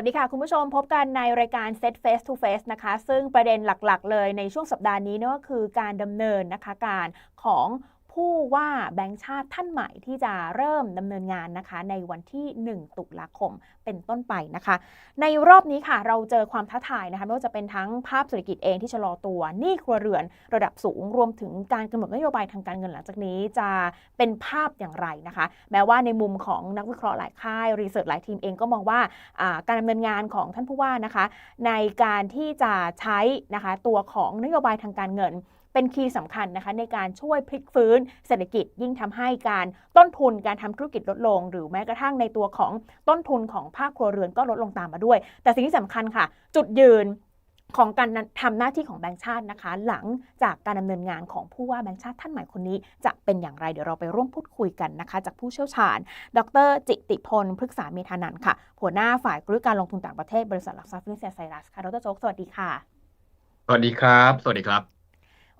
วัสดีค่ะ คุณผู้ชมพบกันในรายการ Set Face to Face นะคะ ซึ่งประเด็นหลักๆ เลยในช่วงสัปดาห์นี้นี่นก็คือการดำเนินนะคะการของู้ว่าแบงค์ชาติท่านใหม่ที่จะเริ่มดำเนินงานนะคะ ในวันที่ 1 ตุลาคมเป็นต้นไปนะคะ ในรอบนี้ค่ะ เราเจอความท้าทายนะคะไม่ว่าจะเป็นทั้งภาพเศรษฐกิจเองที่ชะลอตัวหนี้ครัวเรือนระดับสูงรวมถึงการกำหนดนโยบายทางการเงินหลังจากนี้จะเป็นภาพอย่างไรนะคะ แม้ว่าในมุมของนักวิเคราะห์หลายค่ายรีเสิร์ชหลายทีมเองก็มองว่าอ่าการดำเนินงานของท่านผู้ว่านะคะ ในการที่จะใช้นะคะตัวของนโยบายทางการเงิน เป็นคีย์สำคัญนะคะในการช่วยพลิกฟื้นเศรษฐกิจยิ่งทำให้การต้นทุนการทำธุรกิจลดลง หรือแม้กระทั่งในตัวของต้นทุนของภาคครัวเรือนก็ลดลงตามมาด้วย แต่สิ่งที่สำคัญค่ะ จุดยืนของการทำหน้าที่ของแบงค์ชาตินะคะ หลังจากการดำเนินงานของผู้ว่าแบงค์ชาติท่านใหม่คนนี้ จะเป็นอย่างไรเดี๋ยวเราไปร่วมพูดคุยกันนะคะ จากผู้เชี่ยวชาญ ดร จิติพลพฤกษาเมธานันค่ะ หัวหน้าฝ่ายกลยุทธการลงทุนต่างประเทศบริษัทหลักทรัพย์ฟินแลนด์ไซรัสค่ะดรโจ๊กสวัสดีค่ะ สวัสดีครับ สวัสดีครับ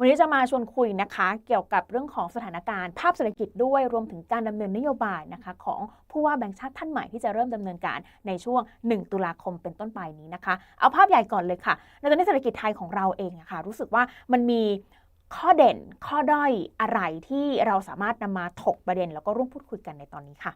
วันนี้จะมาชวนคุยนะคะ เกี่ยวกับเรื่องของสถานการณ์ภาพเศรษฐกิจด้วยรวมถึงการดำเนินนโยบายนะคะของผู้ว่าแบงค์ชาติท่านใหม่ที่จะเริ่มดำเนินการในช่วง 1 ตุลาคมเป็นต้นไปนี้นะคะ เอาภาพใหญ่ก่อนเลยค่ะ ในตอนนี้เศรษฐกิจไทยของเราเองอะคะรู้สึกว่ามันมีข้อเด่นข้อด้อยอะไรที่เราสามารถนำมาถกประเด็น แล้วก็ร่วมพูดคุยกันในตอนนี้ค่ะ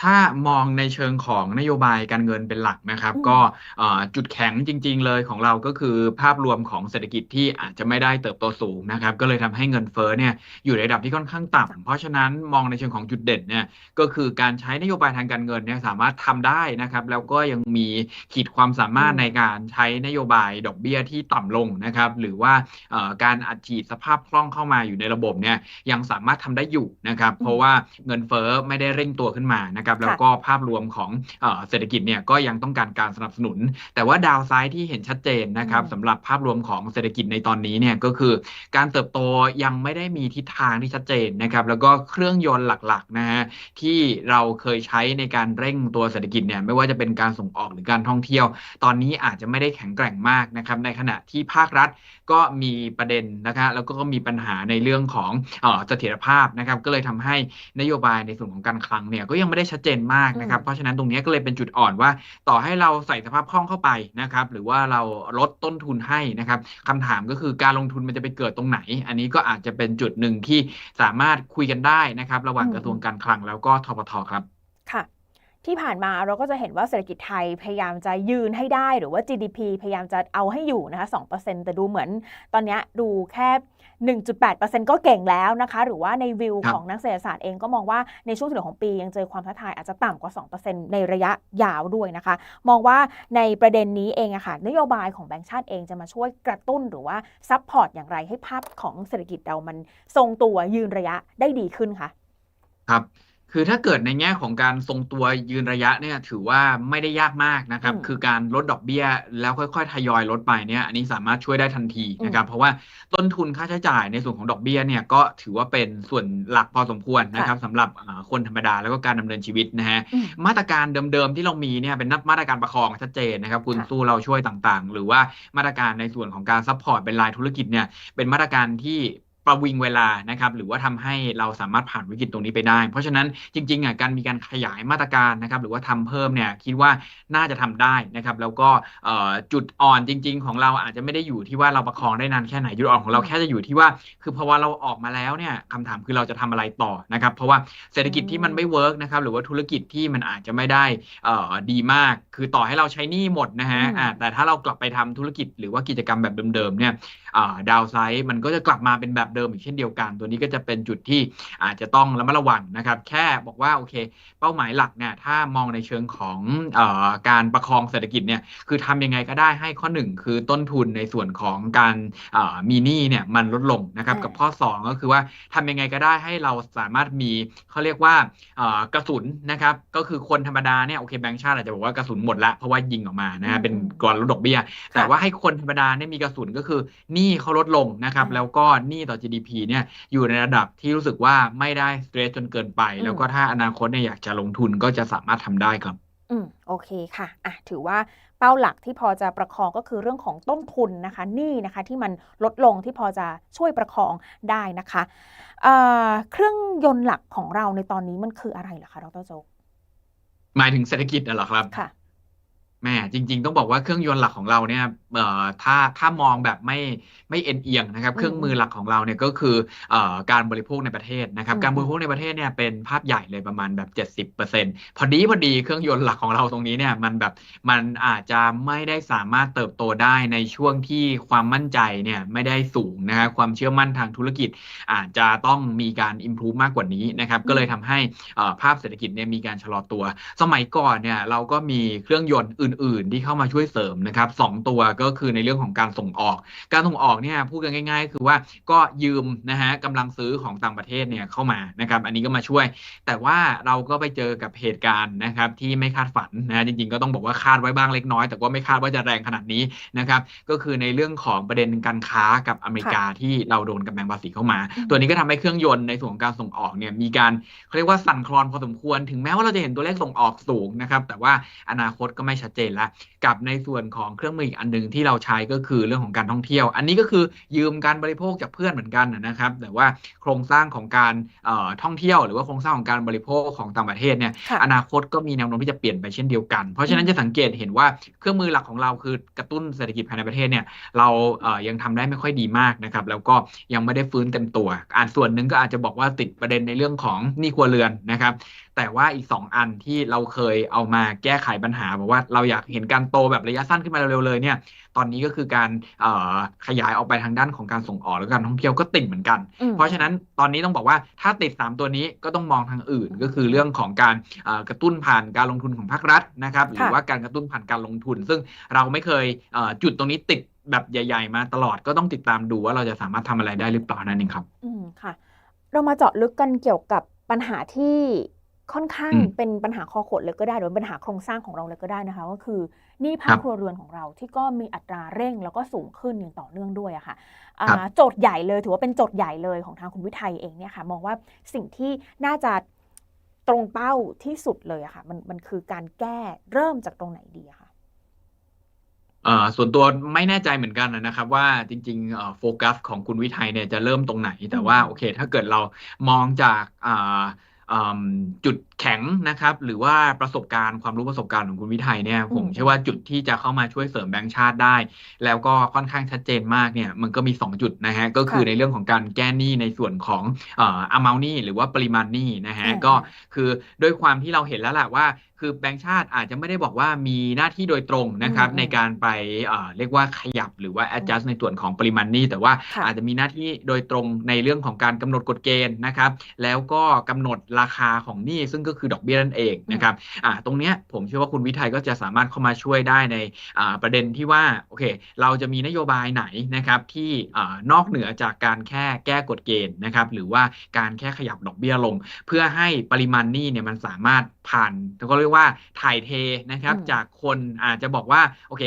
ถ้ามองในเชิงของนโยบายการเงินเป็นหลักนะครับอืมก็อ่าจุดแข็งจริง ๆ เลยของเราก็คือภาพรวมของเศรษฐกิจที่อาจจะไม่ได้เติบโตสูงนะครับ ก็เลยทำให้เงินเฟ้อเนี่ยอยู่ในระดับที่ค่อนข้างต่ำเพราะฉะนั้นมองในเชิงของจุดเด่นเนี่ยก็คือการใช้นโยบายทางการเงินเนี่ยสามารถทำได้นะครับ แล้วก็ยังมีขีดความสามารถอืมในการใช้นโยบายดอกเบี้ยที่ต่ำลงนะครับ หรือว่าเอ่อการอัดฉีดสภาพคล่องเข้ามาอยู่ในระบบเนี่ยยังสามารถทำได้อยู่นะครับ เพราะว่าเงินเฟ้อไม่ได้เร่งตัวขึ้นมานะครับแล้วก็ภาพรวมของเอ่อเศรษฐกิจเนี่ยก็ยังต้องการการสนับสนุน แต่ว่าดาวไซด์ที่เห็นชัดเจนนะครับอืมสำหรับภาพรวมของเศรษฐกิจในตอนนี้เนี่ยก็คือการเติบโตยังไม่ได้มีทิศทางที่ชัดเจนนะครับแล้วก็เครื่องยนต์หลักๆนะฮะที่เราเคยใช้ในการเร่งตัวเศรษฐกิจเนี่ยไม่ว่าจะเป็นการส่งออกหรือการท่องเที่ยว ตอนนี้อาจจะไม่ได้แข็งแกร่งมากนะครับในขณะที่ภาครัฐ ก็มีประเด็นนะครับแล้วก็มีปัญหาในเรื่องของเอ่อเสถียรภาพนะครับ ก็เลยทำให้นโยบายในส่วนของการคลังเนี่ยก็ยังไม่ได้ชัดเจนมากนะครับอืมเพราะฉะนั้นตรงนี้ก็เลยเป็นจุดอ่อนว่า ต่อให้เราใส่สภาพคล่องเข้าไปนะครับ หรือว่าเราลดต้นทุนให้นะครับคำถามก็คือการลงทุนมันจะไปเกิดตรงไหน อันนี้ก็อาจจะเป็นจุดหนึ่งที่สามารถคุยกันได้นะครับ ระหว่างอืมกระทรวงการคลังแล้วก็ทบทครับค่ะ ที่ผ่านมาเราก็จะเห็นว่าเศรษฐกิจไทยพยายามจะยืนให้ได้หรือว่า GDP พยายามจะเอาให้อยู่นะคะ2%แต่ดูเหมือนตอนเนี้ยดูแค่ 1.8%ก็เก่งแล้วนะคะ หรือว่าในวิวครับของนักเศรษฐศาสตร์เองก็มองว่าในช่วงที่เหลือของปียังเจอความท้าทายอาจจะต่ำกว่า 2%ในระยะยาวด้วยนะคะ มองว่าในประเด็นนี้เองอะค่ะนโยบายของแบงก์ชาติเองจะมาช่วยกระตุ้นหรือว่าซัพพอร์ตอย่างไรให้ภาพของเศรษฐกิจเรามันทรงตัวยืนระยะได้ดีขึ้นคะครับ คือถ้าเกิดในแง่ของการทรงตัวยืนระยะเนี่ยถือว่าไม่ได้ยากมากนะครับอืมคือการลดดอกเบี้ยแล้วค่อยๆ ทยอยลดไปเนี่ยอันนี้สามารถช่วยได้ทันทีนะครับ เพราะว่าต้นทุนค่าใช้จ่ายในส่วนของดอกเบี้ยเนี่ยก็ถือว่าเป็นส่วนหลักพอสมควรนะครับสำหรับอ่าคนธรรมดาแล้วก็การดำเนินชีวิตนะฮะอืมมาตรการเดิมๆที่เรามีเนี่ยเป็นมาตรการประคองชัดเจนนะครับคุณค่ะสู้เราช่วยต่างๆ หรือว่ามาตรการในส่วนของการซัพพอร์ตเป็นรายธุรกิจเนี่ยเป็นมาตรการที่ ประวิงเวลานะครับหรือว่าทำให้เราสามารถผ่านวิกฤตตรงนี้ไปได้ เพราะฉะนั้นจริงๆอะการมีการขยายมาตรการนะครับหรือว่าทำเพิ่มเนี่ยคิดว่าน่าจะทำได้นะครับแล้วก็เอ่อจุดอ่อนจริง ๆ ของเราอาจจะไม่ได้อยู่ที่ว่าเราประคองได้นานแค่ไหนจุดอ่อนของเราอืมแค่จะอยู่ที่ว่า คือพอว่าเราออกมาแล้วเนี่ยคำถามคือเราจะทำอะไรต่อนะครับเพราะว่าเศรษฐกิจที่มันไม่เวิร์กนะครับหรือว่าธุรกิจที่มันอาจจะไม่ได้เอ่อดีมาก คือต่อให้เราใช้หนี้หมดนะฮะอืมอ่าแต่ถ้าเรากลับไปทำธุรกิจหรือว่ากิจกรรมแบบเดิมๆเนี่ยดาวไซด์มันก็จะกลับมาเป็นแบบเดิมอีกเช่นเดียวกัน ตัวนี้ก็จะเป็นจุดที่อาจจะต้องระมัดระวังนะครับ แค่บอกว่าโอเค เป้าหมายหลักเนี่ยถ้ามองในเชิงของเออการประคองเศรษฐกิจเนี่ยคือทำยังไงก็ได้ให้ข้อหนึ่งคือต้นทุนในส่วนของการเอ่อมีหนี้เนี่ยมันลดลงนะครับอ่ากักับข้อ 2 ก็คือว่าทำยังไงก็ได้ให้เราสามารถมีเขาเรียกว่าเอ่อกระสุนนะครับก็คือคนธรรมดาเนี่ยโอเคแบงก์ชาติอาจจะบอกว่ากระสุนหมดละเพราะว่ายิงออกมานะฮะเป็นกรลดดอกเบี้ย แต่ว่าให้คนธรรมดาเนี่ยมีกระสุนก็คือหนี้เขาลดลงนะครับอืมแล้วก็หนี้ต่อ GDP เนี่ยอยู่ในระดับที่รู้สึกว่าไม่ได้สเตรสจนเกินไปอืมแล้วก็ถ้าอนาคตเนี่ยอยากจะลงทุนก็จะสามารถทำได้ครับ อืมโอเคค่ะอะ ถือว่าเป้าหลักที่พอจะประคองก็คือเรื่องของต้นทุนนะคะหนี้นะคะที่มันลดลงที่พอจะช่วยประคองได้นะคะเอ่อเครื่องยนต์หลักของเราในตอนนี้มันคืออะไรเหรอคะดรโจ๊กหมายถึงเศรษฐกิจน่ะเหรอครับค่ะ แหม่จริง ๆ ต้องบอกว่าเครื่องยนต์หลักของเราเนี่ยเอ่อถ้าถ้ามองแบบไม่ไม่เอ็นเอียงนะครับ อืมเครื่องมือหลักของเราเนี่ยก็คือเอ่อการบริโภคในประเทศนะครับ อืมการบริโภคในประเทศเนี่ยเป็นภาพใหญ่เลยประมาณแบบ 70%พอดีพอดีเครื่องยนต์หลักของเราตรงนี้เนี่ยมันแบบมันอาจจะไม่ได้สามารถเติบโตได้ในช่วงที่ความมั่นใจเนี่ยไม่ได้สูงนะครับความเชื่อมั่นทางธุรกิจ อาจจะต้องมีการ improve มากกว่านี้นะครับก็เลยทำให้เอ่อภาพเศรษฐกิจเนี่ยมีการชะลอตัว สมัยก่อนเนี่ยเราก็มีเครื่องยนต์อื่นๆ ที่เข้ามาช่วยเสริมนะครับสองตัวก็คือในเรื่องของการส่งออก การส่งออกเนี่ยพูดกันง่าย ๆ คือว่าก็ยืมนะฮะกำลังซื้อของต่างประเทศเนี่ยเข้ามานะครับอันนี้ก็มาช่วย แต่ว่าเราก็ไปเจอกับเหตุการณ์นะครับที่ไม่คาดฝันนะฮะจริง ๆ ก็ต้องบอกว่าคาดไว้บ้างเล็กน้อย แต่ก็ไม่คาดว่าจะแรงขนาดนี้นะครับก็คือในเรื่องของประเด็นการค้ากับอเมริกาที่เราโดนกำแพงภาษีเข้ามาอืมตัวนี้ก็ทำให้เครื่องยนต์ในส่วนของการส่งออกเนี่ยมีการเขาเรียกว่าสั่นคลอนพอสมควร ถึงแม้ว่าเราจะเห็นตัวเลขส่งออกสูงนะครับแต่ว่าอนาคตก็ไม่ชัดเจนละกับในส่วนของเครื่องมืออีกอันหนึ่งที่เราใช้ก็คือเรื่องของการท่องเที่ยว อันนี้ก็คือยืมการบริโภคจากเพื่อนเหมือนกันนะครับ แต่ว่าโครงสร้างของการเอ่อท่องเที่ยว หรือว่าโครงสร้างของการบริโภคของต่างประเทศเนี่ยค่ะอนาคตก็มีแนวโน้มที่จะเปลี่ยนไปเช่นเดียวกัน เพราะฉะนั้นจะสังเกตเห็นว่าเครื่องมือหลักของเราคือกระตุ้นเศรษฐกิจภายในประเทศเนี่ยเราเอ่อยังทำได้ไม่ค่อยดีมากนะครับแล้วก็ยังไม่ได้ฟื้นเต็มตัวอ่านส่วนหนึ่งก็อาจจะบอกว่าติดประเด็นในเรื่องของหนี้ครัวเรือนนะครับแต่ว่าอีก 2 อันที่เราเคยเอามาแก้ไขปัญหาบอกว่าเราอยากเห็นการโตแบบระยะสั้นขึ้นมาเร็วๆเลยเนี่ย ตอนนี้ก็คือการเอ่อขยายออกไปทางด้านของการส่งออกและการท่องเที่ยวก็ติดเหมือนกันอืมเพราะฉะนั้นตอนนี้ต้องบอกว่าถ้าติด 3 ตัวนี้ก็ต้องมองทางอื่น ก็คือเรื่องของการเอ่อกระตุ้นผ่านการลงทุนของภาครัฐนะครับ หรือค่ะว่าการกระตุ้นผ่านการลงทุน ซึ่งเราไม่เคยเอ่อจุดตรงนี้ติดแบบใหญ่ ๆ มาตลอดก็ต้องติดตามดูว่าเราจะสามารถทำอะไรได้หรือเปล่านั่นเองครับ อืมค่ะ เรามาเจาะลึกกันเกี่ยวกับปัญหาที่ ค่อนข้างอืมเป็นปัญหาคอขดเลยก็ได้หรือปัญหาโครงสร้างของเราเลยก็ได้นะคะก็คือหนี้ภาคครับครัวเรือนของเราที่ก็มีอัตราเร่งแล้วก็สูงขึ้นอย่างต่อเนื่องด้วยอะค่ะอ่าครับโจทย์ใหญ่เลยถือว่าเป็นโจทย์ใหญ่เลยของทางคุณวิทัยเองเนี่ยค่ะมองว่าสิ่งที่น่าจะตรงเป้าที่สุดเลยอะค่ะมันมันคือการแก้เริ่มจากตรงไหนดีอะคะเอ่อส่วนตัวไม่แน่ใจเหมือนกันนะครับว่าจริงๆเอ่อโฟกัสของคุณวิทัยเนี่ยจะเริ่มตรงไหน แต่ว่าอืมโอเค ถ้าเกิดเรามองจากอ่าอืม จุด แข็งนะครับ หรือว่าประสบการณ์ความรู้ประสบการณ์ของคุณวิทัยเนี่ยผมเชื่อว่าจุดที่จะเข้ามาช่วยเสริมแบงก์ชาติได้ แล้วก็ค่อนข้างชัดเจนมากเนี่ยมันก็มี 2 จุดนะฮะก็คือค่ะในเรื่องของการแก้หนี้ในส่วนของเอ่อ amount หนี้หรือว่าปริมาณหนี้นะฮะอืมก็คือด้วยความที่เราเห็นแล้วแหละว่าคือแบงก์ชาติอาจจะไม่ได้บอกว่ามีหน้าที่โดยตรงนะครับอืมในการไปเอ่อเรียกว่าขยับหรือว่า adjust ในส่วนของปริมาณหนี้ แต่ว่าค่ะอาจจะมีหน้าที่โดยตรงในเรื่องของการกำหนดกฎเกณฑ์นะครับ แล้วก็กำหนดราคาของหนี้ซึ่งก็คือดอกเบี้ยนั่นเองนะครับอ่าตรงเนี้ยผมเชื่อว่าคุณวิทัยก็จะสามารถเข้ามาช่วยได้ในอ่าประเด็นที่ว่าโอเค เราจะมีนโยบายไหนนะครับที่อ่านอกเหนือจากการแค่แก้กฎเกณฑ์นะครับหรือว่าการแค่ขยับดอกเบี้ยลง เพื่อให้ปริมาณหนี้เนี่ยมันสามารถผ่านก็เรียกว่าถ่ายเทนะครับอืมจากคนอาจจะบอกว่าโอเค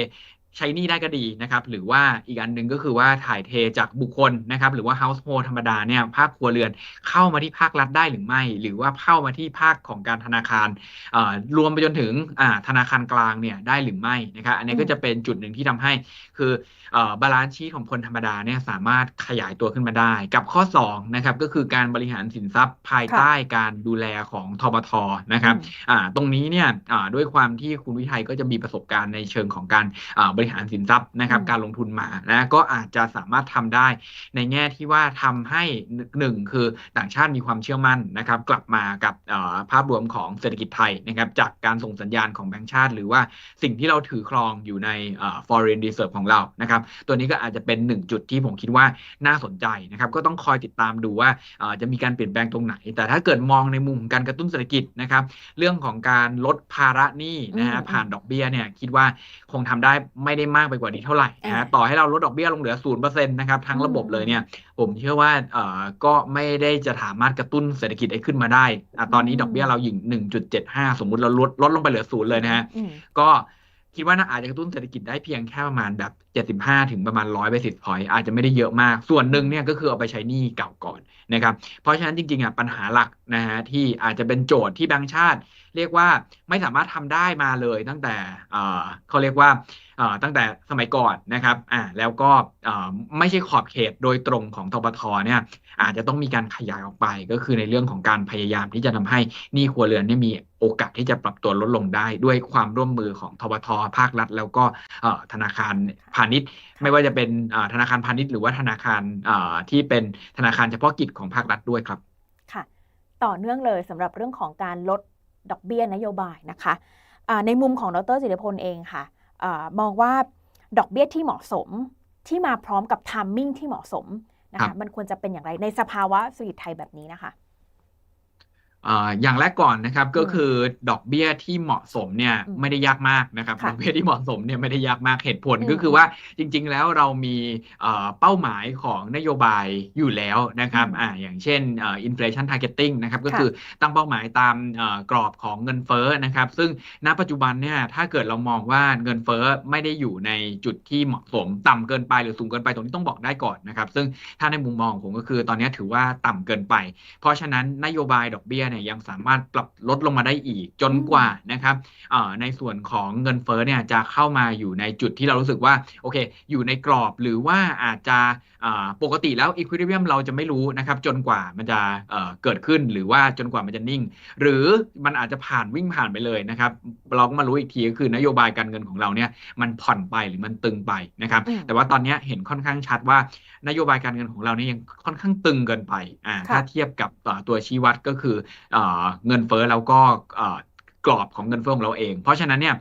ใช้หนี้ได้ก็ดีนะครับ หรือว่าอีกอันหนึ่งก็คือว่าถ่ายเทจากบุคคลนะครับ หรือว่า household ธรรมดาเนี่ยภาคครัวเรือนเข้ามาที่ภาครัฐได้หรือไม่ หรือว่าเข้ามาที่ภาคของการธนาคารรวมไปจนถึงธนาคารกลางเนี่ยได้หรือไม่นะครับ อันนี้ก็จะเป็นจุดหนึ่งที่ทำให้ คือบาลานซ์ชีของคนธรรมดาเนี่ยสามารถขยายตัวขึ้นมาได้ กับข้อ2นะครับก็คือการบริหารสินทรัพย์ภายใต้การดูแลของทบทนะครับตรงนี้เนี่ยด้วยความที่คุณวิทัยก็จะมีประสบการณ์ในเชิงของการบริหารสินทรัพย์นะครับอืมการลงทุนมานะก็อาจจะสามารถทำได้ในแง่ที่ว่าทำให้หนึ่งคือต่างชาติมีความเชื่อมั่นนะครับ กลับมากับอ่าภาพรวมของเศรษฐกิจไทยนะครับ จากการส่งสัญญาณของแบงก์ชาติ หรือว่าสิ่งที่เราถือครองอยู่ในอ่า foreign reserve ของเรานะครับ ตัวนี้ก็อาจจะเป็นหนึ่งจุดที่ผมคิดว่าน่าสนใจนะครับ ก็ต้องคอยติดตามดูว่าอ่าจะมีการเปลี่ยนแปลงตรงไหน แต่ถ้าเกิดมองในมุมของการกระตุ้นเศรษฐกิจนะครับ เรื่องของการลดภาระหนี้นะฮะอืมผ่านดอกเบี้ยเนี่ยคิดว่าคงทำได้ไม่ได้มากไปกว่านี้เท่าไหร่นะฮะอ่าต่อให้เราลดดอกเบี้ยลงเหลือศูนย์เปอร์เซ็นต์นะครับทั้งระบบอืมเลยเนี่ย ผมเชื่อว่าเอ่อก็ไม่ได้จะสามารถกระตุ้นเศรษฐกิจให้ขึ้นมาได้อะตอนนี้อืมดอกเบี้ยเราอยู่หนึ่งจุดเจ็ดห้าสมมุติเราลดลดลงไปเหลือศูนย์เลยนะฮะอืมก็คิดว่าน่าอาจจะกระตุ้นเศรษฐกิจได้เพียงแค่ประมาณแบบ 75 ถึงประมาณ 100 basis point อาจจะไม่ได้เยอะมาก ส่วนหนึ่งเนี่ยก็คือเอาไปใช้หนี้เก่าก่อนนะครับ เพราะฉะนั้นจริงๆอะปัญหาหลักนะฮะที่อาจจะเป็นโจทย์ที่แบงก์ชาติ เรียกว่าไม่สามารถทำได้มาเลยตั้งแต่เขาเรียกว่าตั้งแต่สมัยก่อนนะครับอ่าแล้วก็ไม่ใช่ขอบเขตโดยตรงของทบทเนี่ยอาจจะต้องมีการขยายออกไป ก็คือในเรื่องของการพยายามที่จะทำให้หนี้ครัวเรือนเนี่ยมีโอกาสที่จะปรับตัวลดลงได้ ด้วยความร่วมมือของทบทภาครัฐ แล้วก็ธนาคารพาณิชย์ ไม่ว่าจะเป็นธนาคารพาณิชย์หรือว่าธนาคารที่เป็นธนาคารเฉพาะกิจของภาครัฐด้วยครับ ค่ะ ต่อเนื่องเลยสำหรับเรื่องของการลด ดอกเบี้ยนโยบายนะคะอ่าในมุมของดรจิรพลเองค่ะอามองว่าดอกเบี้ยที่เหมาะสมที่มาพร้อมกับทัมมิ่งที่เหมาะสมนะครัคะบมันควรจะเป็นอย่างไรในสภาวะเศรษฐกิจไทยแบบนี้นะคะ อ่าอย่างแรกก่อนนะครับก็อืมคือดอกเบี้ยที่เหมาะสมเนี่ยอืมไม่ได้ยากมากนะครับค่ะดอกเบี้ยที่เหมาะสมเนี่ยไม่ได้ยากมากเหตุผลอืมก็คือว่าจริง ๆ แล้วเรามีเอ่อเป้าหมายของนโยบายอยู่แล้วนะครับอืมอ่าอย่างเช่นเอ่อ inflation targeting นะครับก็ค่ะคือตั้งเป้าหมายตามเอ่อกรอบของเงินเฟ้อนะครับ ซึ่งณปัจจุบันเนี่ยถ้าเกิดเรามองว่าเงินเฟ้อไม่ได้อยู่ในจุดที่เหมาะสม ต่ำเกินไปหรือสูงเกินไปตรงนี้ต้องบอกได้ก่อนนะครับ ซึ่งถ้าในมุมมองของผมก็คือตอนนี้ถือว่าต่ำเกินไป เพราะฉะนั้นนโยบายดอกเบี้ยเนี่ยยังสามารถปรับลดลงมาได้อีกจนอืมกว่านะครับเอ่อในส่วนของเงินเฟ้อเนี่ยจะเข้ามาอยู่ในจุดที่เรารู้สึกว่าโอเค อยู่ในกรอบหรือว่าอาจจะอ่าปกติแล้ว equilibrium เราจะไม่รู้นะครับ จนกว่ามันจะเอ่อเกิดขึ้นหรือว่าจนกว่ามันจะนิ่ง หรือมันอาจจะผ่านวิ่งผ่านไปเลยนะครับ เราก็มารู้อีกทีก็คือนโยบายการเงินของเราเนี่ยมันผ่อนไปหรือมันตึงไปนะครับอืมแต่ว่าตอนเนี้ยเห็นค่อนข้างชัดว่านโยบายการเงินของเราเนี่ยยังค่อนข้างตึงเกินไปอ่าค่ะถ้าเทียบกับอ่าตัวชี้วัดก็คือเอ่อเงินเฟ้อแล้วก็เอ่อกรอบของเงินเฟ้อของเราเอง เพราะฉะนั้นเนี่ย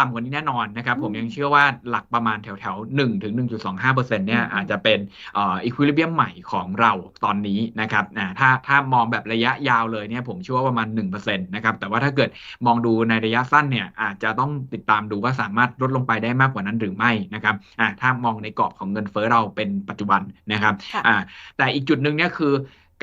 ต่ำกว่านี้แน่นอนนะครับ ผมอืมยังเชื่อว่าหลักประมาณแถวแถวหนึ่งถึงหนึ่งจุดสองห้าเปอร์เซ็นต์เนี่ยอืมอาจจะเป็นเอ่ออีควิลิเบียมใหม่ของเราตอนนี้นะครับอ่าถ้าถ้ามองแบบระยะยาวเลยเนี่ยผมเชื่อว่าประมาณ1%นะครับแต่ว่าถ้าเกิดมองดูในระยะสั้นเนี่ยอาจจะต้องติดตามดูว่าสามารถลดลงไปได้มากกว่านั้นหรือไม่นะครับอ่าถ้ามองในกรอบของเงินเฟ้อเราเป็นปัจจุบันนะครับค่ะอ่าแต่อีกจุดหนึ่งเนี่ยคือ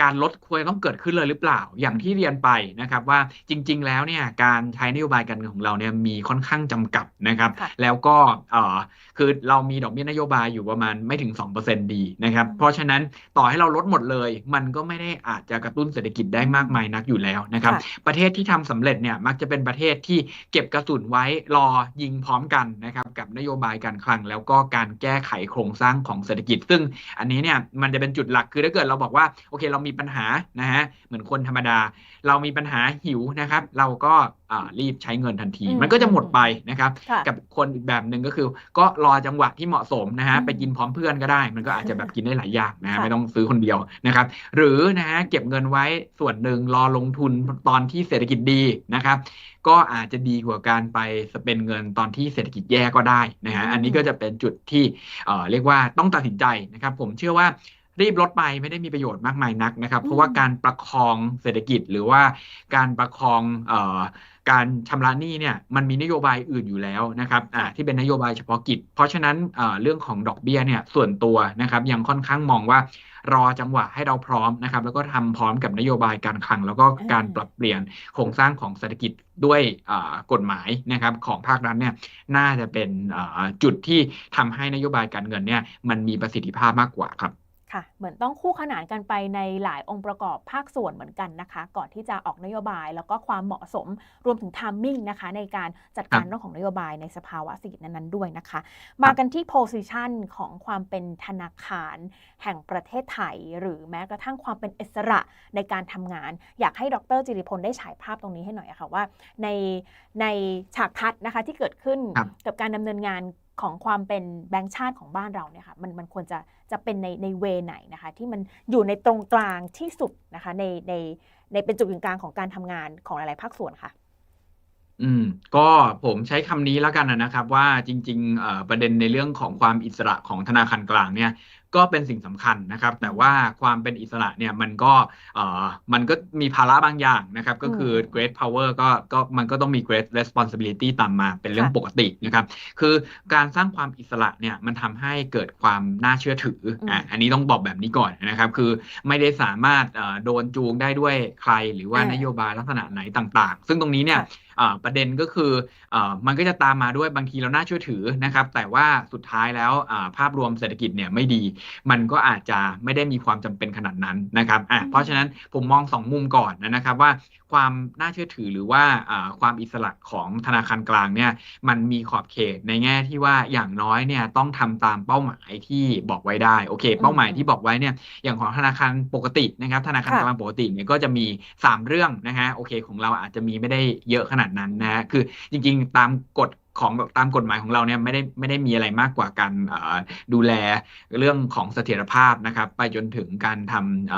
การลดควรต้องเกิดขึ้นเลยหรือเปล่าอย่างที่เรียนไปนะครับว่าจริง ๆ แล้วเนี่ยการใช้นโยบายการเงินของเราเนี่ยมีค่อนข้างจำกัดนะครับค่ะแล้วก็เอ่อคือเรามีดอกเบี้ยนโยบายอยู่ประมาณไม่ถึง 2%ดีนะครับอืมเพราะฉะนั้นต่อให้เราลดหมดเลย มันก็ไม่ได้อาจจะกระตุ้นเศรษฐกิจได้มากมายนักอยู่แล้วนะครับค่ะประเทศที่ทำสำเร็จเนี่ยมักจะเป็นประเทศที่เก็บกระสุนไว้รอยิงพร้อมกันนะครับกับนโยบายการคลัง แล้วก็การแก้ไขโครงสร้างของเศรษฐกิจ ซึ่งอันนี้เนี่ยมันจะเป็นจุดหลักคือถ้าเกิดเราบอกว่าโอเคเรามีปัญหานะฮะเหมือนคนธรรมดา เรามีปัญหาหิวนะครับ เราก็อ่ารีบใช้เงินทันทีอืมมันก็จะหมดไปนะครับค่ะกับคนอีกแบบหนึ่งก็คือ ก็รอจังหวะที่เหมาะสมนะฮะอืมไปกินพร้อมเพื่อนก็ได้ มันก็อาจจะแบบกินได้หลายอย่างนะฮะค่ะไม่ต้องซื้อคนเดียวนะครับ หรือนะฮะเก็บเงินไว้ส่วนหนึ่งรอลงทุนตอนที่เศรษฐกิจดีนะครับก็อาจจะดีกว่าการไปสเปนเงินตอนที่เศรษฐกิจแย่ก็ได้นะฮะอืมอันนี้ก็จะเป็นจุดที่เอ่อเรียกว่าต้องตัดสินใจนะครับ ผมเชื่อว่า รีบลดไปไม่ได้มีประโยชน์มากมายนักนะครับ เพราะว่าการประคองเศรษฐกิจหรือว่าการประคองเอ่อการชำระหนี้เนี่ยมันมีนโยบายอื่นอยู่แล้วนะครับอ่าที่เป็นนโยบายเฉพาะกิจ เพราะฉะนั้นเอ่อเรื่องของดอกเบี้ยเนี่ยส่วนตัวนะครับยังค่อนข้างมองว่ารอจังหวะให้เราพร้อมนะครับ แล้วก็ทำพร้อมกับนโยบายการคลัง แล้วก็การอ่าปรับเปลี่ยนโครงสร้างของเศรษฐกิจด้วยอ่ากฎหมายนะครับของภาครัฐเนี่ยน่าจะเป็นอ่าจุดที่ทำให้นโยบายการเงินเนี่ยมันมีประสิทธิภาพมากกว่าครับ ค่ะ เหมือนต้องคู่ขนานกันไปในหลายองค์ประกอบภาคส่วนเหมือนกันนะคะ ก่อนที่จะออกนโยบาย แล้วก็ความเหมาะสมรวมถึงทามมิ่งนะคะ ในการจัดการครับเรื่องของนโยบายในสภาวะเศรษฐกิจนั้นๆด้วยนะคะ มากันที่ position ของความเป็นธนาคาร แห่งประเทศไทย หรือแม้กระทั่งความเป็นอิสระในการทำงาน อยากให้ดรจิริพลได้ฉายภาพตรงนี้ให้หน่อยอะค่ะว่า ในในฉากทัศน์นะคะที่เกิดขึ้นครับกับการดำเนินงาน ของความเป็นแบงค์ชาติของบ้านเราเนี่ยค่ะมันมันควรจะจะเป็นในในเวไหนนะคะที่มันอยู่ในตรงกลางที่สุดนะคะในในในเป็นจุดกึ่งกลางของการทำงานของหลาย ๆ ภาคส่วนค่ะ อืม ก็ผมใช้คำนี้แล้วกันนะครับ ว่าจริงๆประเด็นในเรื่องของความอิสระของธนาคารกลางเนี่ย ก็เป็นสิ่งสำคัญนะครับ แต่ว่าความเป็นอิสระเนี่ยมันก็เอ่อมันก็มีภาระบางอย่างนะครับ ก็คืออืม great power ก็ก็มันก็ต้องมี great responsibility ตามมาเป็นเรื่องค่ะปกตินะครับ คือการสร้างความอิสระเนี่ยมันทำให้เกิดความน่าเชื่อถืออะอันนี้ต้องบอกแบบนี้ก่อนนะครับ คือไม่ได้สามารถเอ่อโดนจูงได้ด้วยใครหรือว่าอ่านนโยบายลักษณะไหนต่าง ๆ ซึ่งตรงนี้เนี่ยค่ะอ่า ประเด็นก็คืออ่ามันก็จะตามมาด้วยบางทีเราน่าเชื่อถือนะครับ แต่ว่าสุดท้ายแล้วอ่าภาพรวมเศรษฐกิจเนี่ยไม่ดี มันก็อาจจะไม่ได้มีความจำเป็นขนาดนั้นนะครับอะอืมเพราะฉะนั้นผมมองสองมุมก่อนนะครับว่าความน่าเชื่อถือหรือว่าอ่าความอิสระของธนาคารกลางเนี่ยมันมีขอบเขตในแง่ที่ว่าอย่างน้อยเนี่ยต้องทำตามเป้าหมายที่บอกไว้ได้โอเค เป้าหมายที่บอกไว้เนี่ยอย่างของธนาคารปกตินะครับธนาคารค่ะกลางปกติเนี่ยก็จะมี 3 เรื่องนะฮะโอเค ของเราอาจจะมีไม่ได้เยอะขนาดนั้นนะคือจริงๆ ตามกฎของตามกฎหมายของเราเนี่ยไม่ได้ไม่ได้มีอะไรมากกว่าการดูแลเรื่องของเสถียรภาพนะครับ ไปจนถึงการทำเ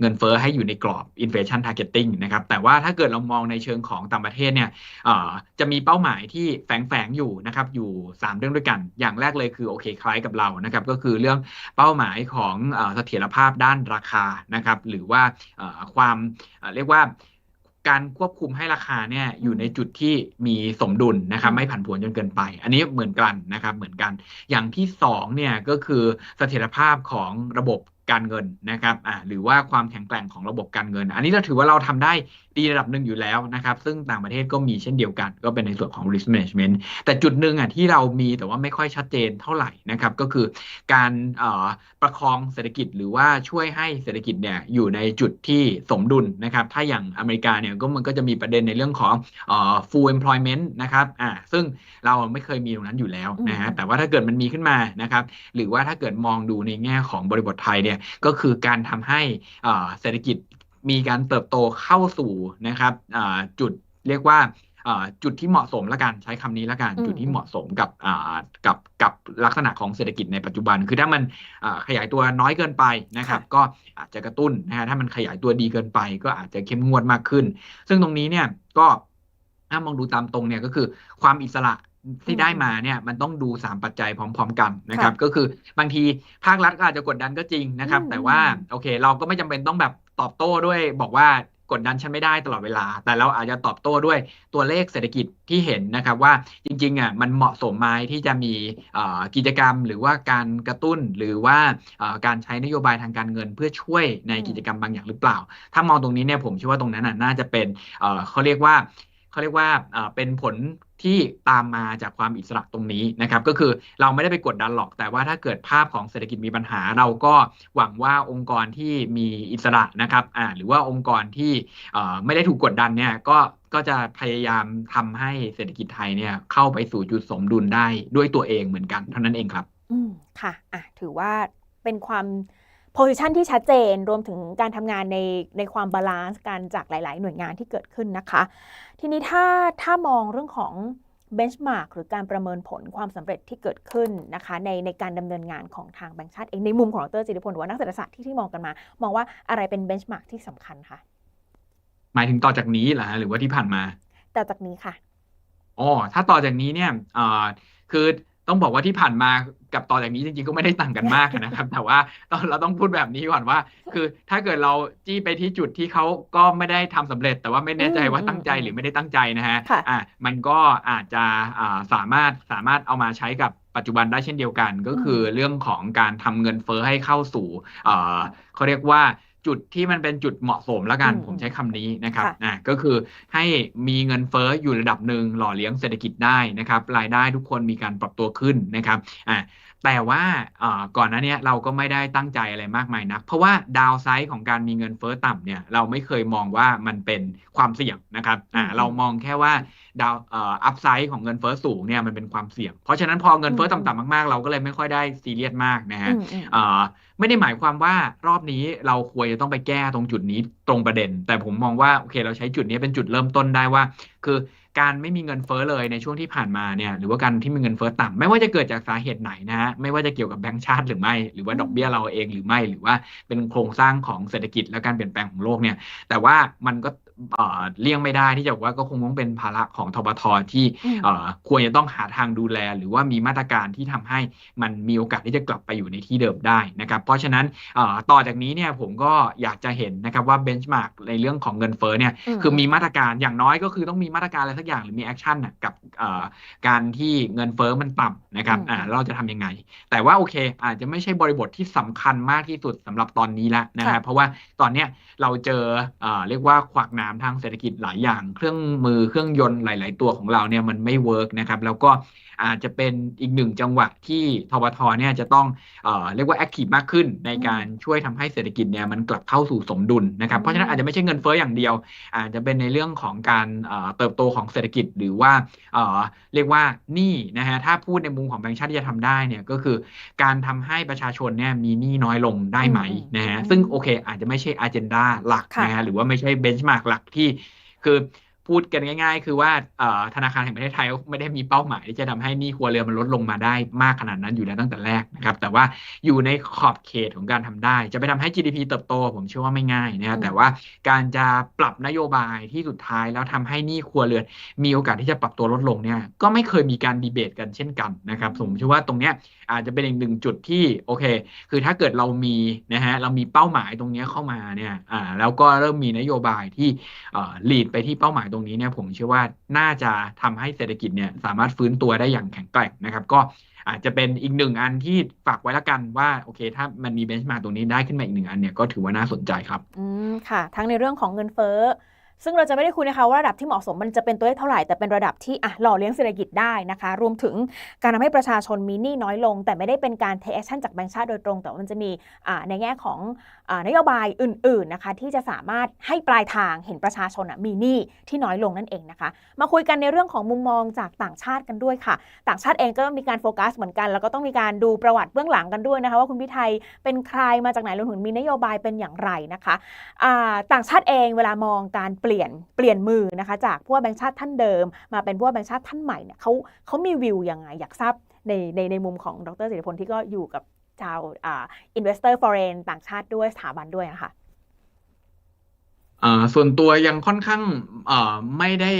เงินเฟ้อให้อยู่ในกรอบ inflation targeting นะครับ แต่ว่าถ้าเกิดเรามองในเชิงของต่างประเทศเนี่ยจะมีเป้าหมายที่แฝงๆอยู่นะครับอยู่ 3 เรื่องด้วยกัน อย่างแรกเลยคือโอเคคล้ายกับเรานะครับก็คือเรื่องเป้าหมายของเอเสถียรภาพด้านราคานะครับหรือว่าความเอ่อเรียกว่า การควบคุมให้ราคาเนี่ยอยู่ในจุดที่มีสมดุลนะครับอืมไม่ผันผวนจนเกินไป อันนี้เหมือนกันนะครับเหมือนกัน อย่างที่สองเนี่ยก็คือเสถียรภาพของระบบการเงินนะครับอ่าหรือว่าความแข็งแกร่งของระบบการเงิน อันนี้เราถือว่าเราทำได้ ดีระดับหนึ่งอยู่แล้วนะครับ ซึ่งต่างประเทศก็มีเช่นเดียวกัน ก็เป็นในส่วนของ risk management แต่จุดหนึ่งอะที่เรามีแต่ว่าไม่ค่อยชัดเจนเท่าไหร่นะครับ ก็คือการเอ่อประคองเศรษฐกิจหรือว่าช่วยให้เศรษฐกิจเนี่ยอยู่ในจุดที่สมดุลนะครับ ถ้าอย่างอเมริกาเนี่ยก็มันก็จะมีประเด็นในเรื่องของเอ่อ full employment นะครับอ่าซึ่งเราไม่เคยมีตรงนั้นอยู่แล้วนะฮะอืมแต่ว่าถ้าเกิดมันมีขึ้นมานะครับ หรือว่าถ้าเกิดมองดูในแง่ของบริบทไทยเนี่ยก็คือการทำให้เอ่อเศรษฐกิจ มีการเติบโตเข้าสู่นะครับเอ่อจุดเรียกว่าเอ่อจุดที่เหมาะสมละกันใช้คำนี้ละกันอืมจุดที่เหมาะสมกับอ่ากับกับลักษณะของเศรษฐกิจในปัจจุบัน คือถ้ามันเอ่อขยายตัวน้อยเกินไปนะครับ ก็อาจจะกระตุ้นนะฮะถ้ามันขยายตัวดีเกินไป ก็อาจจะเข้มงวดมากขึ้น ซึ่งตรงนี้เนี่ยก็ถ้ามองดูตามตรงเนี่ยก็คือความอิสระที่ได้มาเนี่ยมันต้องดู 3 ปัจจัยพร้อม ๆ กันนะครับ ก็คือบางทีภาครัฐก็อาจจะกดดันก็จริงนะครับอืมแต่ว่าอืมโอเค เราก็ไม่จำเป็นต้องแบบ ตอบโต้ด้วยบอกว่ากดดันฉันไม่ได้ตลอดเวลา แต่เราอาจจะตอบโต้ด้วยตัวเลขเศรษฐกิจที่เห็นนะครับว่าจริงๆอะมันเหมาะสมไหมที่จะมีกิจกรรม หรือว่าการกระตุ้นหรือว่าการใช้นโยบายทางการเงิน เพื่อช่วยในกิจกรรมบางอย่างหรือเปล่า ถ้ามองตรงนี้เนี่ยผมเชื่อว่าตรงนั้นน่าจะเป็นเขาเรียกว่าเขาเรียกว่าเป็นผล ที่ตามมาจากความอิสระตรงนี้นะครับ ก็คือเราไม่ได้ไปกดดันหรอก แต่ว่าถ้าเกิดภาพของเศรษฐกิจมีปัญหา เราก็หวังว่าองค์กรที่มีอิสระนะครับอ่าหรือว่าองค์กรที่ไม่ได้ถูกกดดันเนี่ยก็ก็จะพยายามทำให้เศรษฐกิจไทยเนี่ยเข้าไปสู่จุดสมดุลได้ด้วยตัวเองเหมือนกันเท่านั้นเองครับ อืมค่ะอะถือว่าเป็นความ โพ i ิชันที่ชัดเจนรวมถึงการทำงานในในความบาลานซ์กันจากหลาย ๆ หน่วยงานที่เกิดขึ้นนะคะ ทีนี้ถ้าถ้ามองเรื่องของเบนช์มาร์กหรือการประเมินผลความสำเร็จที่เกิดขึ้นนะคะในในการดำเนินงานของทางแบงก์ชาติเองในมุมของดรจิติพลหรือว่านักเศรษฐศาสตร์ที่ที่มองกันมา มองว่าอะไรเป็นเบนช์มาร์กที่สำคัญคะหมายถึงต่อจากนี้เหรอฮะหรือว่าที่ผ่านมาแต่จากนี้ค่ะอ๋อถ้าต่อจากนี้เนี่ยเอ่อคือ ต้องบอกว่าที่ผ่านมากับต่อจากนี้จริงๆก็ไม่ได้ต่างกันมากนะครับ แต่ว่าต้องเราต้องพูดแบบนี้ก่อนว่า คือถ้าเกิดเราจี้ไปที่จุดที่เขาก็ไม่ได้ทำสำเร็จ แต่ว่าไม่แน่ใจว่าอืมตั้งใจอืมหรือไม่ได้ตั้งใจนะฮะค่ะอะมันก็อาจจะอ่าสามารถสามารถเอามาใช้กับปัจจุบันได้เช่นเดียวกัน ก็คือเรื่องของการทำเงินเฟ้อให้เข้าสู่เอ่อเขาเรียกว่า จุดที่มันเป็นจุดเหมาะสมแล้วกันอืมผมใช้คำนี้นะครับค่ะอะก็คือให้มีเงินเฟ้ออยู่ระดับหนึ่งหล่อเลี้ยงเศรษฐกิจได้นะครับ รายได้ทุกคนมีการปรับตัวขึ้นนะครับอะ แต่ว่าเอ่อก่อนหน้าเนี้ยเราก็ไม่ได้ตั้งใจอะไรมากมายนัก เพราะว่าดาวไซด์ของการมีเงินเฟ้อต่ำเนี่ยเราไม่เคยมองว่ามันเป็นความเสี่ยงนะครับอ่าอืมเรามองแค่ว่าดาวเอ่ออัพไซด์ของเงินเฟ้อสูงเนี่ยมันเป็นความเสี่ยง เพราะฉะนั้นพอเงินเฟ้ออืมต่ำๆมากๆ เราก็เลยไม่ค่อยได้ซีเรียสมากนะฮะอืมอืมเอ่อไม่ได้หมายความว่ารอบนี้เราควรจะต้องไปแก้ตรงจุดนี้ตรงประเด็น แต่ผมมองว่าโอเคเราใช้จุดนี้เป็นจุดเริ่มต้นได้ว่า คือ การไม่มีเงินเฟ้อเลยในช่วงที่ผ่านมาเนี่ยหรือว่าการที่มีเงินเฟ้อต่ำไม่ว่าจะเกิดจากสาเหตุไหนนะฮะไม่ว่าจะเกี่ยวกับแบงก์ชาติหรือไม่ หรือว่าดอกเบี้ยเราเองหรือไม่ หรือว่าเป็นโครงสร้างของเศรษฐกิจและการเปลี่ยนแปลงของโลกเนี่ยแต่ว่ามันก็ เอ่อเลี่ยงไม่ได้ที่จะบอกว่าก็คงต้องเป็นภาระของทบทที่อืมเอ่อควรจะต้องหาทางดูแล หรือว่ามีมาตรการที่ทำให้มันมีโอกาสที่จะกลับไปอยู่ในที่เดิมได้นะครับ เพราะฉะนั้นเอ่อต่อจากนี้เนี่ยผมก็อยากจะเห็นนะครับว่าเบนช์มาร์กในเรื่องของเงินเฟ้อเนี่ยมคือมีมาตรการอย่างน้อยก็คือต้องมีมาตรการอะไรสักอย่างหรือมีแอคชั่นน่ะกับเอ่อการที่เงินเฟ้อมันต่ำนะครับอืมอ่าเราจะทำยังไง แต่ว่าโอเค อาจจะไม่ใช่บริบทที่สำคัญมากที่สุดสำหรับตอนนี้ละนะค่ะฮะเพราะว่าตอนเนี้ยเราเจอเอ่อเรียกว่าขวากหนามนามทางเศรษฐกิจหลายอย่าง เครื่องมือเครื่องยนต์หลาย ๆ ตัวของเราเนี่ยมันไม่เวิร์กนะครับแล้วก็ อาจจะเป็นอีกหนึ่งจังหวะที่ทบทเนี่ยจะต้องเอ่อเรียกว่าแอคทีฟมากขึ้น ในการช่วยทำให้เศรษฐกิจเนี่ยมันกลับเข้าสู่สมดุลนะครับเพราะฉะนั้นอาจจะไม่ใช่เงินเฟ้ออย่างเดียว อาจจะเป็นในเรื่องของการเอ่อเติบโตของเศรษฐกิจหรือว่าเอ่อเรียกว่าหนี้นะฮะถ้าพูดในมุมของแบงก์ชาติที่จะทำได้เนี่ยก็คือการทำให้ประชาชนเนี่ยมีหนี้น้อยลงได้ไหมอืมนะฮะอืมซึ่งโอเค อาจจะไม่ใช่อ g e n d a หลักค่ะนะฮะหรือว่าไม่ใช่เบนช์มาร์กหลักที่คือ พูดกันง่าย ๆ คือว่าธนาคารแห่งประเทศไทยไม่ได้มีเป้าหมายที่จะทำให้หนี้ครัวเรือนมันลดลงมาได้มากขนาดนั้นอยู่แล้วตั้งแต่แรกนะครับแต่ว่าอยู่ในขอบเขตของการทำได้ จะไปทำให้ GDP เติบโต ผมเชื่อว่าไม่ง่ายนะครับแต่ว่าการจะปรับนโยบายที่สุดท้ายแล้วทำให้หนี้ครัวเรือนมีโอกาสที่จะปรับตัวลดลงเนี่ยก็ไม่เคยมีการดีเบตกันเช่นกันนะครับผมเชื่อว่าตรงเนี้ยอาจจะเป็นอีกหนึ่งจุดที่โอเค คือถ้าเกิดเรามีนะฮะเรามีเป้าหมายตรงเนี้ยเข้ามาเนี่ยอ่าแล้วก็เริ่มมีนโยบายที่เอ่อ lead ไปที่เป้าหมายตรงนี้เนี่ยผมเชื่อว่าน่าจะทำให้เศรษฐกิจเนี่ยสามารถฟื้นตัวได้อย่างแข็งแกร่งนะครับ ก็อาจจะเป็นอีกหนึ่งอันที่ฝากไว้ละกันว่าโอเค ถ้ามันมีเบนช์มาตรงนี้ได้ขึ้นมาอีกหนึ่งอันเนี่ยก็ถือว่าน่าสนใจครับ อืมค่ะ ทั้งในเรื่องของเงินเฟ้อ ซึ่งเราจะไม่ได้คุยนะคะว่าระดับที่เหมาะสมมันจะเป็นตัวเลขเท่าไหร่แต่เป็นระดับที่อะหล่อเลี้ยงเศรษฐกิจได้นะคะ รวมถึงการทำให้ประชาชนมีหนี้น้อยลง แต่ไม่ได้เป็นการเทคแอคชั่นจากแบงก์ชาติโดยตรง แต่ว่ามันจะมีอ่าในแง่ของอ่านโยบายอื่น ๆนะคะ ที่จะสามารถให้ปลายทางเห็นประชาชนอะมีหนี้ที่น้อยลงนั่นเองนะคะ มาคุยกันในเรื่องของมุมมองจากต่างชาติกันด้วยค่ะ ต่างชาติเองก็มีการโฟกัสเหมือนกัน แล้วก็ต้องมีการดูประวัติเบื้องหลังกันด้วยนะคะ ว่าคุณพิไทยเป็นใครมาจากไหนรวมถึงมีนโยบายเป็นอย่างไรนะคะอ่าต่างชาติเองเวลามองการเปลี่ยนเปลี่ยนมือนะคะจากผู้ว่าแบงค์ชาติท่านเดิม มาเป็นผู้ว่าแบงค์ชาติท่านใหม่เนี่ยเขาเขามีวิวยังไงอยากทราบในในในมุมของดรสิริพลที่ก็อยู่กับชาวอ่า investor foreign ต่างชาติด้วยสถาบันด้วยนะคะส่วนตัวยังค่อนข้างไม่ได้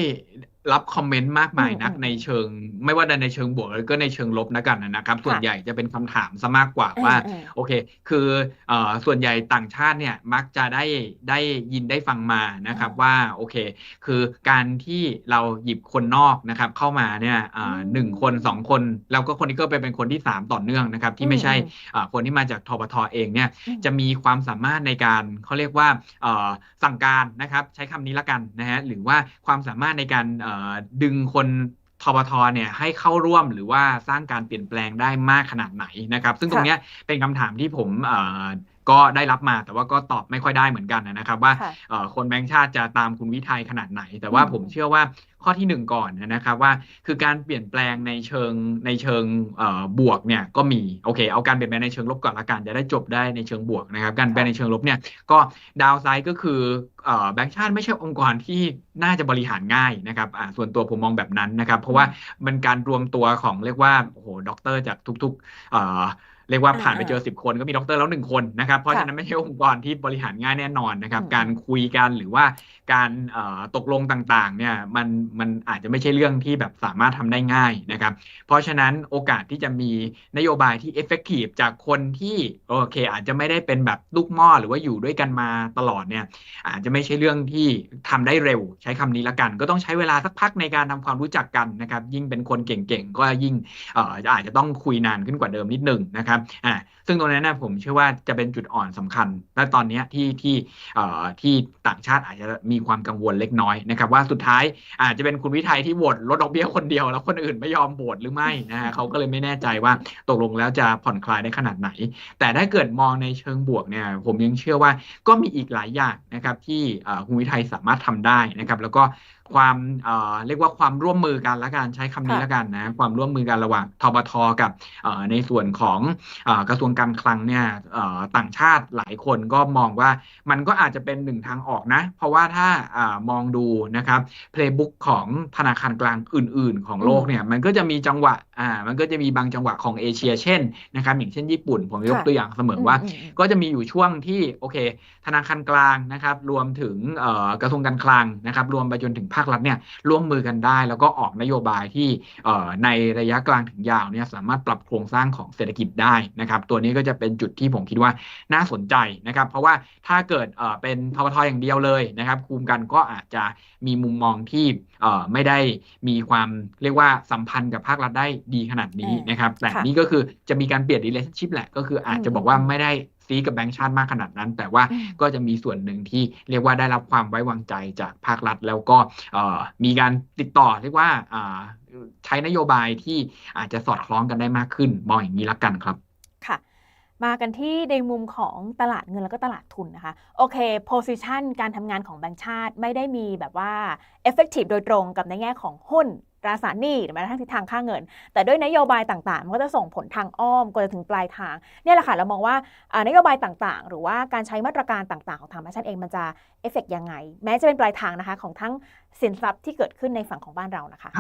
รับคอมเมนต์มากมายนักอืมในเชิง ไม่ว่าในเชิงบวกหรือก็ในเชิงลบนะกันนะครับ ส่วนค่ะใหญ่จะเป็นคำถามซะมากกว่าว่าอืมโอเค คือเอ่อส่วนใหญ่ต่างชาติเนี่ยมักจะได้ได้ยินได้ฟังมานะครับอืมว่าโอเค คือการที่เราหยิบคนนอกนะครับ เข้ามาเนี่ยอ่าอืมหนึ่งคนสองคน แล้วก็คนนี้ก็ไปเป็นคนที่สามต่อเนื่องนะครับ ที่ไม่ใช่อืมอ่าคนที่มาจากทบทเองเนี่ยอืมจะมีความสามารถในการเขาเรียกว่าเอ่อสั่งการนะครับ ใช้คำนี้ละกันนะฮะหรือว่าความสามารถในการเอ่อดึงคนทบทเนี่ยให้เข้าร่วมหรือว่าสร้างการเปลี่ยนแปลงได้มากขนาดไหนนะครับ ซึ่งตรงเนี้ยเป็นคำถามที่ผมอ ก็ได้รับมาแต่ว่าก็ตอบไม่ค่อยได้เหมือนกันนะครับ ว่าค่ะเอ่อคนแบงค์ชาติจะตามคุณวิทัยขนาดไหน แต่ว่าอืมผมเชื่อว่าข้อที่หนึ่งก่อนนะครับว่าคือการเปลี่ยนแปลงในเชิงในเชิงเอ่อบวกเนี่ยก็มีโอเคเอาการเปลี่ยนแปลงในเชิงลบก่อนละกันจะได้จบได้ในเชิงบวกนะครับการเปลี่ยนแปลงในเชิงลบเนี่ยก็ดาวไซด์ก็คือเอ่อแบงค์ชาติไม่ใช่องค์กรที่น่าจะบริหารง่ายนะครับอ่าส่วนตัวผมมองแบบนั้นนะครับ เพราะว่ามันการรวมตัวของเรียกว่าโอ้โหด็อกเตอร์จากทุกๆ เอ่อเรียกว่าอ่าผ่านไปเจอ10คนก็มีด็อกเตอร์แล้วหนึ่งคนนะครับ เพราะค่ะฉะนั้นไม่ใช่องค์กรที่บริหารง่ายแน่นอนนะครับอืมการคุยกันหรือว่าการเอ่อตกลงต่างๆเนี่ยมันมันอาจจะไม่ใช่เรื่องที่แบบสามารถทำได้ง่ายนะครับ เพราะฉะนั้นโอกาสที่จะมีนโยบายที่ effective จากคนที่โอเค อาจจะไม่ได้เป็นแบบลูกหม้อหรือว่าอยู่ด้วยกันมาตลอดเนี่ยอาจจะไม่ใช่เรื่องที่ทำได้เร็ว ใช้คำนี้ละกัน ก็ต้องใช้เวลาสักพักในการทำความรู้จักกันนะครับ ยิ่งเป็นคนเก่งๆก็ยิ่งเอ่ออาจจะต้องคุยนานขึ้นกว่าเดิมนิดหนึ่งนะครับอ่าซึ่งตรงนั้นนะผมเชื่อว่าจะเป็นจุดอ่อนสำคัญ และตอนนี้ที่ที่เอ่อที่ต่างชาติอาจจะมีความกังวลเล็กน้อยนะครับ ว่าสุดท้ายอาจจะเป็นคุณวิทัยที่โหวตลดดอกเบี้ยคนเดียว แล้วคนอื่นไม่ยอมโหวตหรือไม่นะฮะเขาก็เลยไม่แน่ใจว่าตกลงแล้วจะผ่อนคลายได้ขนาดไหน แต่ถ้าเกิดมองในเชิงบวกเนี่ยผมยังเชื่อว่าก็มีอีกหลายอย่างนะครับที่เอ่อคุณวิทัยสามารถทำได้นะครับ แล้วก็ ความเอ่อเรียกว่าความร่วมมือกันละกันใช้คำนี้ค่ะละกันนะความร่วมมือกันระหว่างทบทกับเอ่อในส่วนของเอ่อกระทรวงการคลังเนี่ยเอ่อต่างชาติหลายคนก็มองว่ามันก็อาจจะเป็นหนึ่งทางออกนะ เพราะว่าถ้าอามองดูนะครับ playbook ของธนาคารกลางอื่น ๆ ของโลกเนี่ยมันก็จะมีจังหวะอ่ามันก็จะมีบางจังหวะของเอเชีย เช่นนะครับอย่างเช่นญี่ปุ่น ผมยกค่ะตัวอย่างเสมอว่าอืมอืมอืมก็จะมีอยู่ช่วงที่โอเค ธนาคารกลางนะครับรวมถึงเอ่อกระทรวงการคลังนะครับรวมไปจนถึงภาครัฐเนี่ยร่วมมือกันได้ แล้วก็ออกนโยบายที่เอ่อในระยะกลางถึงยาวเนี่ยสามารถปรับโครงสร้างของเศรษฐกิจได้นะครับ ตัวนี้ก็จะเป็นจุดที่ผมคิดว่าน่าสนใจนะครับ เพราะว่าถ้าเกิดเอ่อเป็นทบทอย่างเดียวเลยนะครับคุมกันก็อาจจะมีมุมมองที่เอ่อไม่ได้มีความเรียกว่าสัมพันธ์กับภาครัฐได้ดีขนาดนี้อืมนะครับ แต่ค่ะนี่ก็คือจะมีการเปลี่ยน relationship แหละก็คืออาจจะอืมบอกว่าไม่ได้ ซีกับแบงก์ชาติมากขนาดนั้น แต่ว่าอืมก็จะมีส่วนหนึ่งที่เรียกว่าได้รับความไว้วางใจจากภาครัฐ แล้วก็เอ่อมีการติดต่อเรียกว่าอ่าใช้นโยบายที่อาจจะสอดคล้องกันได้มากขึ้นมองอย่างนี้ละกันครับค่ะมากันที่ในมุมของตลาดเงินแล้วก็ตลาดทุนนะคะ โอเค position การทำงานของแบงก์ชาติไม่ได้มีแบบว่า effective โดยตรงกับในแง่ของหุ้น ตราสารหนี้หรือแม้กระทั่งทิศทางค่าเงิน แต่ด้วยนโยบายต่างๆ มันก็จะส่งผลทางอ้อมกว่าจะถึงปลายทางเนี่ยแหละค่ะเรามองว่านโยบายต่างๆ หรือว่าการใช้มาตรการต่างๆ ของทางแบงก์ชาติเองมันจะเอฟเฟกยังไง แม้จะเป็นปลายทางนะคะของทั้งสินทรัพย์ที่เกิดขึ้นในฝั่งของบ้านเรานะคะ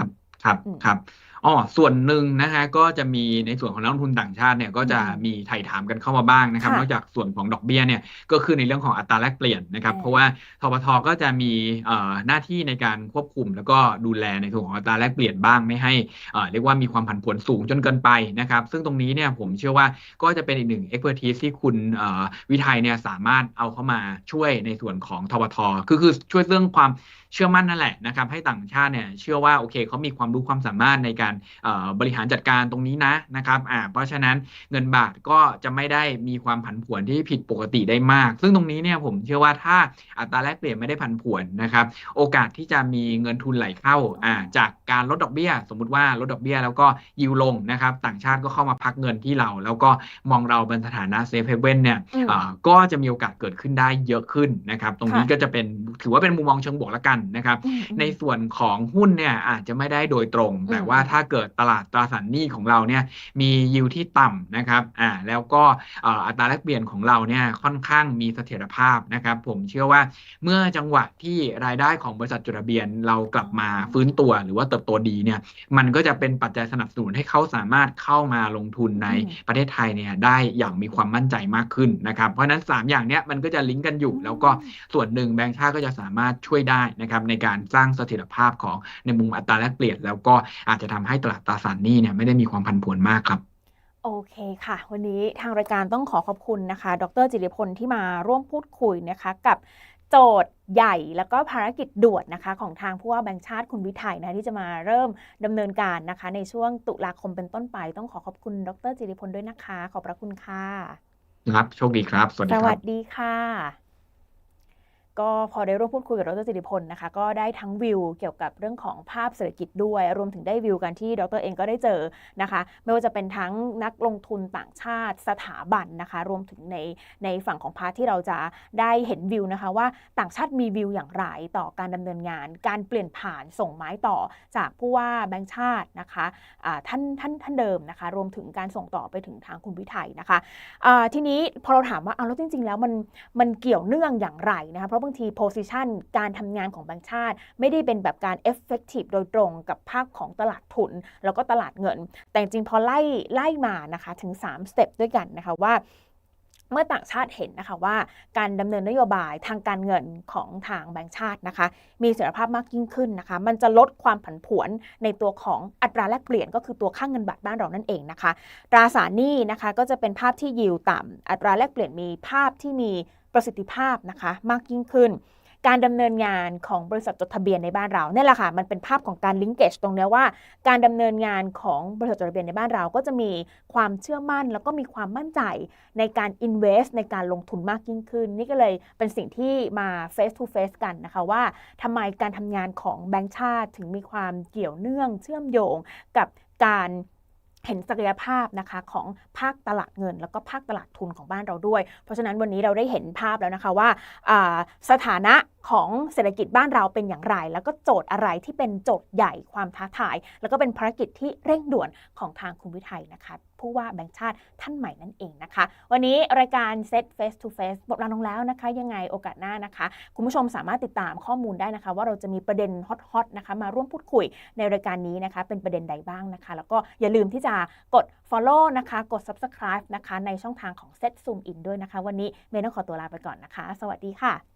ครับครับอืมครับอ๋อส่วนหนึ่งนะฮะก็จะมีในส่วนของนักลงทุนต่างชาติเนี่ยก็จะอืมมีไถ่ถามกันเข้ามาบ้างนะครับค่ะนอกจากส่วนของดอกเบี้ยเนี่ยก็คือในเรื่องของอัตราแลกเปลี่ยนนะครับเออเพราะว่าทบทก็จะมีเอ่อหน้าที่ในการควบคุม แล้วก็ดูแลในส่วนของอัตราแลกเปลี่ยนบ้างไม่ให้เอ่อเรียกว่ามีความผันผวนสูงจนเกินไปนะครับ ซึ่งตรงนี้เนี่ยผมเชื่อว่าก็จะเป็นอีกหนึ่ง expertise ที่คุณเอ่อวิทัยเนี่ยสามารถเอาเข้ามาช่วยในส่วนของทบทคือคือช่วยเรื่องความเชื่อมั่นนั่นแหละนะครับให้ต่างชาติเนี่ยเชื่อว่าโอเคเขามีความรู้ความสามารถในการเอ่อบริหารจัดการตรงนี้นะนะครับอ่าเพราะฉะนั้นเงินบาทก็จะไม่ได้มีความผันผวนที่ผิดปกติได้มาก ซึ่งตรงนี้เนี่ยผมเชื่อว่าถ้าอัตราแลกเปลี่ยนไม่ได้ผันผวนนะครับโอกาสที่จะมีเงินทุนไหลเข้าอ่าจากการลดดอกเบี้ย สมมุติว่าลดดอกเบี้ยแล้วก็ยิวลงนะครับต่างชาติก็เข้ามาพักเงินที่เรา แล้วก็มองเราเป็นสถานะเซฟเฮเว่นเนี่ยอืมอ่าก็จะมีโอกาสเกิดขึ้นได้เยอะขึ้นนะครับตรงนี้ค่ะก็จะเป็นถือว่าเป็นมุมมองเชิงบวกละกันนะครับอืมอืมในส่วนของหุ้นเนี่ยอาจจะไม่ได้โดยตรง แต่อืมว่าถ้าเกิดตลาดตราสารหนี้ของเราเนี่ยมียิวที่ต่ำนะครับอ่าแล้วก็เอ่ออัตราแลกเปลี่ยนของเราเนี่ยค่อนข้างมีเสถียรภาพนะครับผมเชื่อว่าเมื่อจังหวะที่รายได้ของบริษัทจดทะเบียนเรากลับมาฟื้นตัวหรือว่าเติบโตดีเนี่ยมันก็จะเป็นปัจจัยสนับสนุนให้เขาสามารถเข้ามาลงทุนในอืมประเทศไทยเนี่ยได้อย่างมีความมั่นใจมากขึ้นนะครับเพราะฉะนั้น 3 อย่างเนี้ยมันก็จะลิงก์กันอยู่ แล้วก็ส่วนหนึ่งแบงก์ชาติก็จะสามารถช่วยได้นะครับในการสร้างเสถียรภาพของในมุมอัตราแลกเปลี่ยนแล้วก็อาจจะทำให้ตลาดตราสารหนี้เนี่ยไม่ได้มีความผันผวนมากครับโอเคค่ะ วันนี้ทางรายการต้องขอขอบคุณนะคะ ดรจิริพลที่มาร่วมพูดคุยนะคะกับโจทย์ใหญ่แล้วก็ภารกิจด่วนนะคะ ของทางผู้ว่าแบงค์ชาติคุณวิทัยนะคะที่จะมาเริ่มดำเนินการนะคะ ในช่วงตุลาคมเป็นต้นไป ต้องขอขอบคุณดรจิริพลด้วยนะคะ ขอบพระคุณค่ะ ครับ โชคดีครับ สวัสสดีควัรับสดีค่ะ ก็พอได้ร่วมพูดคุยกับดรจิริพลนะคะก็ได้ทั้งวิวเกี่ยวกับเรื่องของภาพเศรษฐกิจด้วย รวมถึงได้วิวกันที่ดรเองก็ได้เจอนะคะ ไม่ว่าจะเป็นทั้งนักลงทุนต่างชาติสถาบันนะคะ รวมถึงในในฝั่งของพาร์ทที่เราจะได้เห็นวิวนะคะ ว่าต่างชาติมีวิวอย่างไรต่อการดำเนินงาน การเปลี่ยนผ่านส่งไม้ต่อจากผู้ว่าแบงค์ชาตินะคะอ่าท่านท่านท่านเดิมนะคะ รวมถึงการส่งต่อไปถึงทางคุณวิไทยนะคะอ่าทีนี้พอเราถามว่าเอาแล้วจริง ๆ แล้วมันมันเกี่ยวเนื่องอย่างไรนะคะเพราะบางที position การทำงานของแบงก์ชาติ ไม่ได้เป็นแบบการ effective โดยตรงกับภาคของตลาดทุน แล้วก็ตลาดเงิน แต่จริงพอไล่ไล่มานะคะถึง3สเต็ปด้วยกันนะคะว่าเมื่อต่างชาติเห็นนะคะว่าการดำเนินนโยบายทางการเงินของทางแบงก์ชาตินะคะ มีเสถียรภาพมากยิ่งขึ้นนะคะ มันจะลดความผันผวนในตัวของอัตราแลกเปลี่ยนก็คือตัวค่างเงินบาทบ้านเรานั่นเองนะคะ ตราสารหนี้นะคะก็จะเป็นภาพที่ยิวต่ำอัตราแลกเปลี่ยนมีภาพที่มี ประสิทธิภาพนะคะมากยิ่งขึ้น การดำเนินงานของบริษัทจดทะเบียนในบ้านเราเนี่ยแหละค่ะมันเป็นภาพของการลิงเกจตรงนี้ว่า การดำเนินงานของบริษัทจดทะเบียนในบ้านเรา ก็จะมีความเชื่อมั่น แล้วก็มีความมั่นใจในการ invest ในการลงทุนมากยิ่งขึ้น นี่ก็เลยเป็นสิ่งที่มา face to face กันนะคะว่าทำไมการทำงานของแบงก์ชาติถึงมีความเกี่ยวเนื่องเชื่อมโยงกับการ เห็นศักยภาพนะคะของภาคตลาดเงิน แล้วก็ภาคตลาดทุนของบ้านเราด้วย เพราะฉะนั้นวันนี้เราได้เห็นภาพแล้วนะคะว่าอ่าสถานะของเศรษฐกิจบ้านเราเป็นอย่างไร แล้วก็โจทย์อะไรที่เป็นโจทย์ใหญ่ความท้าทาย แล้วก็เป็นภารกิจที่เร่งด่วนของทางคุณวิทัยนะคะ ผู้ว่าแบงค์ชาติท่านใหม่นั่นเองนะคะ วันนี้รายการ Set Face to Face หมดเวลาลงแล้วนะคะ ยังไงโอกาสหน้านะคะ คุณผู้ชมสามารถติดตามข้อมูลได้นะคะ ว่าเราจะมีประเด็นฮอตๆนะคะมาร่วมพูดคุยในรายการนี้นะคะ เป็นประเด็นใดบ้างนะคะ แล้วก็อย่าลืมที่จะกด follow นะคะ กด subscribe นะคะ ในช่องทางของ Set Zoom In ด้วยนะคะ วันนี้เมย์ต้องขอตัวลาไปก่อนนะคะ สวัสดีค่ะ